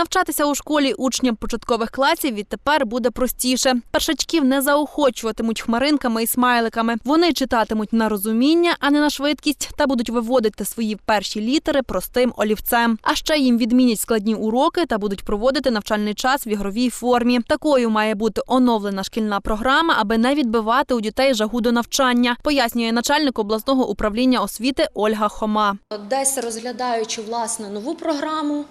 Навчатися у школі учням початкових класів відтепер буде простіше. Першачків не заохочуватимуть хмаринками і смайликами. Вони читатимуть на розуміння, а не на швидкість, та будуть виводити свої перші літери простим олівцем. А ще їм відмінять складні уроки та будуть проводити навчальний час в ігровій формі. Такою має бути оновлена шкільна програма, аби не відбивати у дітей жагу до навчання, пояснює начальник обласного управління освіти Ольга Хома. Десь розглядаючи власне нову програму.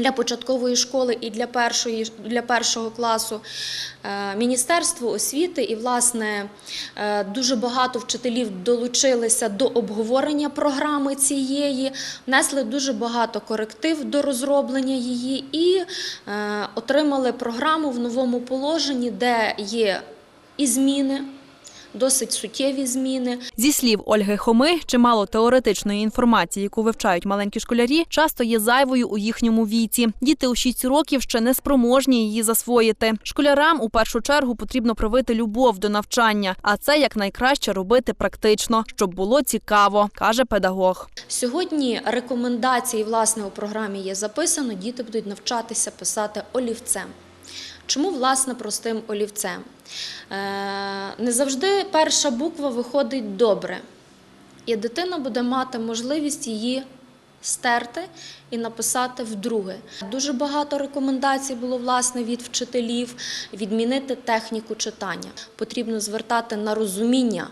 Для початкової школи і для першої для першого класу. Е, Міністерство освіти і власне е, дуже багато вчителів долучилися до обговорення програми цієї, внесли дуже багато коректив до розроблення її і е, отримали програму в новому положенні, де є і зміни, досить суттєві зміни. Зі слів Ольги Хоми, чимало теоретичної інформації, яку вивчають маленькі школярі, часто є зайвою у їхньому віці. Діти у 6 років ще не спроможні її засвоїти. Школярам у першу чергу потрібно привити любов до навчання, а це якнайкраще робити практично, щоб було цікаво, каже педагог. Сьогодні рекомендації власне у програмі є записано. Діти будуть навчатися писати олівцем. Чому власне простим олівцем? Е, Не завжди перша буква виходить добре, і дитина буде мати можливість її стерти і написати вдруге. Дуже багато рекомендацій було власне від вчителів відмінити техніку читання. Потрібно звертати на розуміння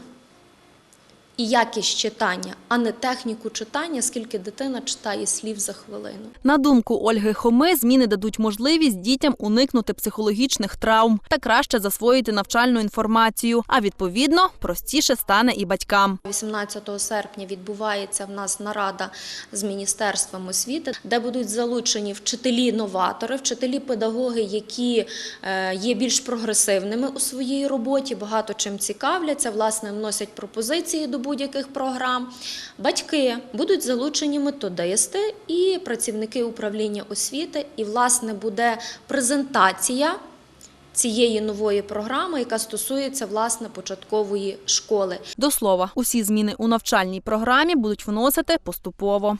і якість читання, а не техніку читання, скільки дитина читає слів за хвилину. На думку Ольги Хоми, зміни дадуть можливість дітям уникнути психологічних травм та краще засвоїти навчальну інформацію. А відповідно простіше стане і батькам. 18 серпня відбувається в нас нарада з міністерством освіти, де будуть залучені вчителі-новатори, вчителі-педагоги, які е, є більш прогресивними у своїй роботі, багато чим цікавляться, власне, вносять пропозиції до будь-яких програм. Батьки будуть залучені методисти і працівники управління освіти, і власне буде презентація. Цієї нової програми, яка стосується власне початкової школи. До слова, усі зміни у навчальній програмі будуть вносити поступово.